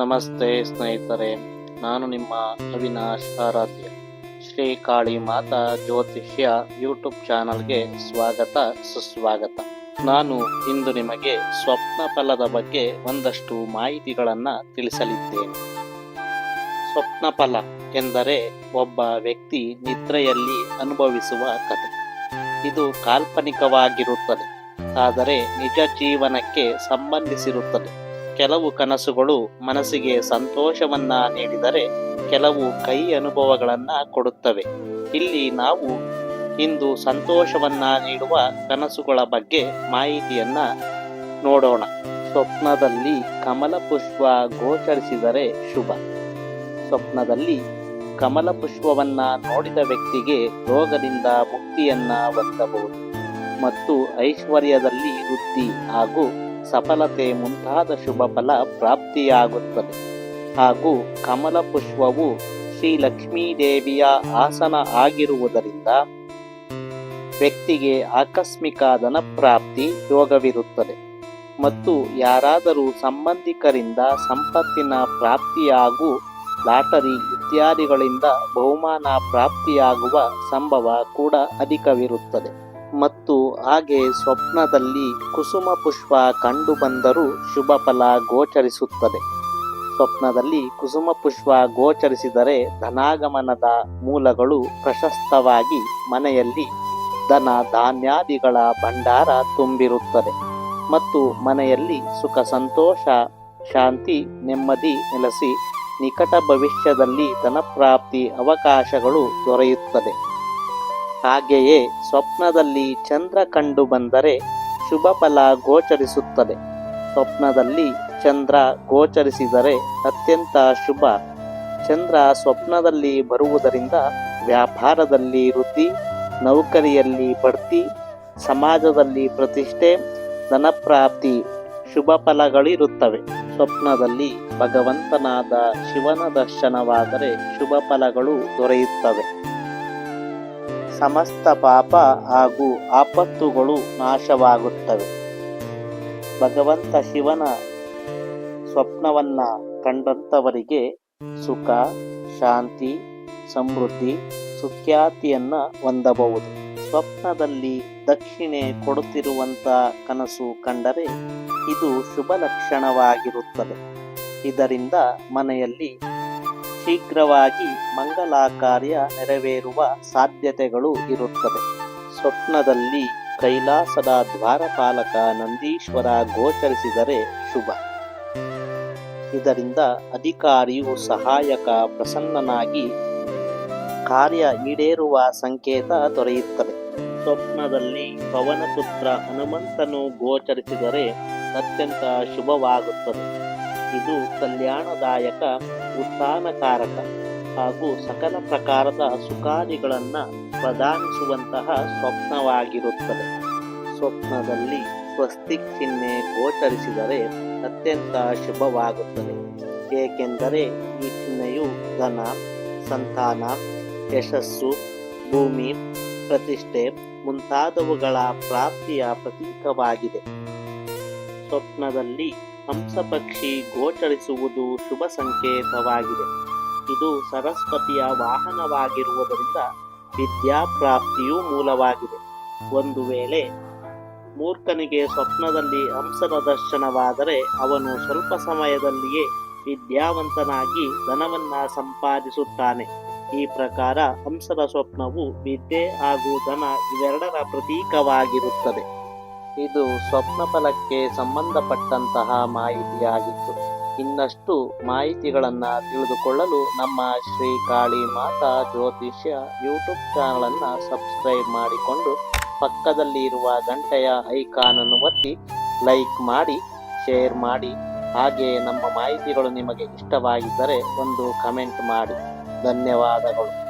ನಮಸ್ತೆ ಸ್ನೇಹಿತರೆ, ನಾನು ನಿಮ್ಮ ಅವಿನಾಶ್ ಆರಾಧ್ಯ. ಶ್ರೀ ಕಾಳಿ ಮಾತಾ ಜ್ಯೋತಿಷ್ಯ ಯೂಟ್ಯೂಬ್ ಚಾನಲ್ಗೆ ಸ್ವಾಗತ, ಸುಸ್ವಾಗತ. ನಾನು ಇಂದು ನಿಮಗೆ ಸ್ವಪ್ನ ಫಲದ ಬಗ್ಗೆ ಒಂದಷ್ಟು ಮಾಹಿತಿಗಳನ್ನು ತಿಳಿಸಲಿದ್ದೇನೆ. ಸ್ವಪ್ನ ಫಲ ಎಂದರೆ ಒಬ್ಬ ವ್ಯಕ್ತಿ ನಿದ್ರೆಯಲ್ಲಿ ಅನುಭವಿಸುವ ಕಥೆ. ಇದು ಕಾಲ್ಪನಿಕವಾಗಿರುತ್ತದೆ, ಆದರೆ ನಿಜ ಜೀವನಕ್ಕೆ ಸಂಬಂಧಿಸಿರುತ್ತದೆ. ಕೆಲವು ಕನಸುಗಳು ಮನಸ್ಸಿಗೆ ಸಂತೋಷವನ್ನ ನೀಡಿದರೆ ಕೆಲವು ಕೈ ಅನುಭವಗಳನ್ನ ಕೊಡುತ್ತವೆ. ಇಲ್ಲಿ ನಾವು ಇಂದು ಸಂತೋಷವನ್ನ ನೀಡುವ ಕನಸುಗಳ ಬಗ್ಗೆ ಮಾಹಿತಿಯನ್ನ ನೋಡೋಣ. ಸ್ವಪ್ನದಲ್ಲಿ ಕಮಲ ಪುಷ್ಪ ಗೋಚರಿಸಿದರೆ ಶುಭ. ಸ್ವಪ್ನದಲ್ಲಿ ಕಮಲ ಪುಷ್ಪವನ್ನ ನೋಡಿದ ವ್ಯಕ್ತಿಗೆ ರೋಗದಿಂದ ಮುಕ್ತಿಯನ್ನ ಹೊಂದಬಹುದು. ಮತ್ತು ಐಶ್ವರ್ಯದಲ್ಲಿ ವೃತ್ತಿ ಹಾಗೂ ಸಫಲತೆ ಮುಂತಾದ ಶುಭ ಫಲ ಪ್ರಾಪ್ತಿಯಾಗುತ್ತದೆ. ಹಾಗೂ ಕಮಲ ಪುಷ್ಪವು ಶ್ರೀ ಲಕ್ಷ್ಮೀದೇವಿಯ ಆಸನ ಆಗಿರುವುದರಿಂದ ವ್ಯಕ್ತಿಗೆ ಆಕಸ್ಮಿಕ ಧನ ಪ್ರಾಪ್ತಿ ಯೋಗವಿರುತ್ತದೆ. ಮತ್ತು ಯಾರಾದರೂ ಸಂಬಂಧಿಕರಿಂದ ಸಂಪತ್ತಿನ ಪ್ರಾಪ್ತಿಯಾಗೂ, ಲಾಟರಿ ಇತ್ಯಾದಿಗಳಿಂದ ಬಹುಮಾನ ಪ್ರಾಪ್ತಿಯಾಗುವ ಸಂಭವ ಕೂಡ ಅಧಿಕವಿರುತ್ತದೆ. ಮತ್ತು ಹಾಗೆ ಸ್ವಪ್ನದಲ್ಲಿ ಕುಸುಮ ಪುಷ್ಪ ಕಂಡು ಬಂದರೂ ಶುಭ ಫಲ ಗೋಚರಿಸುತ್ತದೆ. ಸ್ವಪ್ನದಲ್ಲಿ ಕುಸುಮ ಪುಷ್ಪ ಗೋಚರಿಸಿದರೆ ಧನಾಗಮನದ ಮೂಲಗಳು ಪ್ರಶಸ್ತವಾಗಿ ಮನೆಯಲ್ಲಿ ಧನ ಧಾನ್ಯಾದಿಗಳ ಭಂಡಾರ ತುಂಬಿರುತ್ತದೆ. ಮತ್ತು ಮನೆಯಲ್ಲಿ ಸುಖ, ಸಂತೋಷ, ಶಾಂತಿ, ನೆಮ್ಮದಿ ನೆಲೆಸಿ ನಿಕಟ ಭವಿಷ್ಯದಲ್ಲಿ ಧನಪ್ರಾಪ್ತಿ ಅವಕಾಶಗಳು ದೊರೆಯುತ್ತದೆ. ಹಾಗೆಯೇ ಸ್ವಪ್ನದಲ್ಲಿ ಚಂದ್ರ ಕಂಡು ಬಂದರೆ ಶುಭ ಫಲ ಗೋಚರಿಸುತ್ತದೆ. ಸ್ವಪ್ನದಲ್ಲಿ ಚಂದ್ರ ಗೋಚರಿಸಿದರೆ ಅತ್ಯಂತ ಶುಭ. ಚಂದ್ರ ಸ್ವಪ್ನದಲ್ಲಿ ಬರುವುದರಿಂದ ವ್ಯಾಪಾರದಲ್ಲಿ ವೃದ್ಧಿ, ನೌಕರಿಯಲ್ಲಿ ಬಡ್ತಿ, ಸಮಾಜದಲ್ಲಿ ಪ್ರತಿಷ್ಠೆ, ಧನಪ್ರಾಪ್ತಿ, ಶುಭ ಫಲಗಳಿರುತ್ತವೆ. ಸ್ವಪ್ನದಲ್ಲಿ ಭಗವಂತನಾದ ಶಿವನ ದರ್ಶನವಾದರೆ ಶುಭ ಫಲಗಳು ದೊರೆಯುತ್ತವೆ. ಸಮಸ್ತ ಪಾಪ ಹಾಗೂ ಆಪತ್ತುಗಳು ನಾಶವಾಗುತ್ತವೆ. ಭಗವಂತ ಶಿವನ ಸ್ವಪ್ನವನ್ನ ಕಂಡಂಥವರಿಗೆ ಸುಖ, ಶಾಂತಿ, ಸಮೃದ್ಧಿ, ಸುಖ್ಯಾತಿಯನ್ನ ಹೊಂದಬಹುದು. ಸ್ವಪ್ನದಲ್ಲಿ ದಕ್ಷಿಣೆ ಕೊಡುತ್ತಿರುವಂತ ಕನಸು ಕಂಡರೆ ಇದು ಶುಭ ಲಕ್ಷಣವಾಗಿರುತ್ತದೆ. ಇದರಿಂದ ಮನೆಯಲ್ಲಿ ಶೀಘ್ರವಾಗಿ ಮಂಗಲ ಕಾರ್ಯ ನೆರವೇರುವ ಸಾಧ್ಯತೆಗಳು ಇರುತ್ತದೆ ಸ್ವಪ್ನದಲ್ಲಿ ಕೈಲಾಸದ ದ್ವಾರಪಾಲಕ ನಂದೀಶ್ವರ ಗೋಚರಿಸಿದರೆ ಶುಭ. ಇದರಿಂದ ಅಧಿಕಾರಿಯು ಸಹಾಯಕ ಪ್ರಸನ್ನನಾಗಿ ಕಾರ್ಯ ಈಡೇರುವ ಸಂಕೇತ ದೊರೆಯುತ್ತದೆ. ಸ್ವಪ್ನದಲ್ಲಿ ಪವನಪುತ್ರ ಹನುಮಂತನು ಗೋಚರಿಸಿದರೆ ಅತ್ಯಂತ ಶುಭವಾಗುತ್ತದೆ. ಇದು ಕಲ್ಯಾಣದಾಯಕ, ಉತ್ಥಾನಕಾರಕ ಹಾಗೂ ಸಕಲ ಪ್ರಕಾರದ ಸುಖಾದಿಗಳನ್ನು ಪ್ರದಾನಿಸುವಂತಹ ಸ್ವಪ್ನವಾಗಿರುತ್ತದೆ. ಸ್ವಪ್ನದಲ್ಲಿ ಸ್ವಸ್ತಿಕ್ ಚಿಹ್ನೆ ಗೋಚರಿಸಿದರೆ ಅತ್ಯಂತ ಶುಭವಾಗುತ್ತದೆ. ಏಕೆಂದರೆ ಈ ಚಿಹ್ನೆಯು ಧನ, ಸಂತಾನ, ಯಶಸ್ಸು, ಭೂಮಿ, ಪ್ರತಿಷ್ಠೆ ಮುಂತಾದವುಗಳ ಪ್ರಾಪ್ತಿಯ ಪ್ರತೀಕವಾಗಿದೆ. ಸ್ವಪ್ನದಲ್ಲಿ ಹಂಸಪಕ್ಷಿ ಗೋಚರಿಸುವುದು ಶುಭ ಸಂಕೇತವಾಗಿದೆ. ಇದು ಸರಸ್ವತಿಯ ವಾಹನವಾಗಿರುವುದರಿಂದ ವಿದ್ಯಾಪ್ರಾಪ್ತಿಯೂ ಮೂಲವಾಗಿದೆ. ಒಂದು ವೇಳೆ ಮೂರ್ಖನಿಗೆ ಸ್ವಪ್ನದಲ್ಲಿ ಹಂಸನ ದರ್ಶನವಾದರೆ ಅವನು ಸ್ವಲ್ಪ ಸಮಯದಲ್ಲಿಯೇ ವಿದ್ಯಾವಂತನಾಗಿ ಧನವನ್ನ ಸಂಪಾದಿಸುತ್ತಾನೆ. ಈ ಪ್ರಕಾರ ಹಂಸದ ಸ್ವಪ್ನವು ವಿದ್ಯೆ ಹಾಗೂ ಧನ ಇವೆರಡರ ಪ್ರತೀಕವಾಗಿರುತ್ತದೆ. ಇದು ಸ್ವಪ್ನ ಫಲಕ್ಕೆ ಸಂಬಂಧಪಟ್ಟಂತಹ ಮಾಹಿತಿಯಾಗಿತ್ತು. ಇನ್ನಷ್ಟು ಮಾಹಿತಿಗಳನ್ನು ತಿಳಿದುಕೊಳ್ಳಲು ನಮ್ಮ ಶ್ರೀ ಕಾಳಿ ಮಾತಾ ಜ್ಯೋತಿಷ್ಯ ಯೂಟ್ಯೂಬ್ ಚಾನಲನ್ನು ಸಬ್ಸ್ಕ್ರೈಬ್ ಮಾಡಿಕೊಂಡು ಪಕ್ಕದಲ್ಲಿ ಇರುವ ಗಂಟೆಯ ಐಕಾನನ್ನು ಒತ್ತಿ ಲೈಕ್ ಮಾಡಿ, ಶೇರ್ ಮಾಡಿ. ಹಾಗೆ ನಮ್ಮ ಮಾಹಿತಿಗಳು ನಿಮಗೆ ಇಷ್ಟವಾಗಿದ್ದರೆ ಒಂದು ಕಮೆಂಟ್ ಮಾಡಿ. ಧನ್ಯವಾದಗಳು.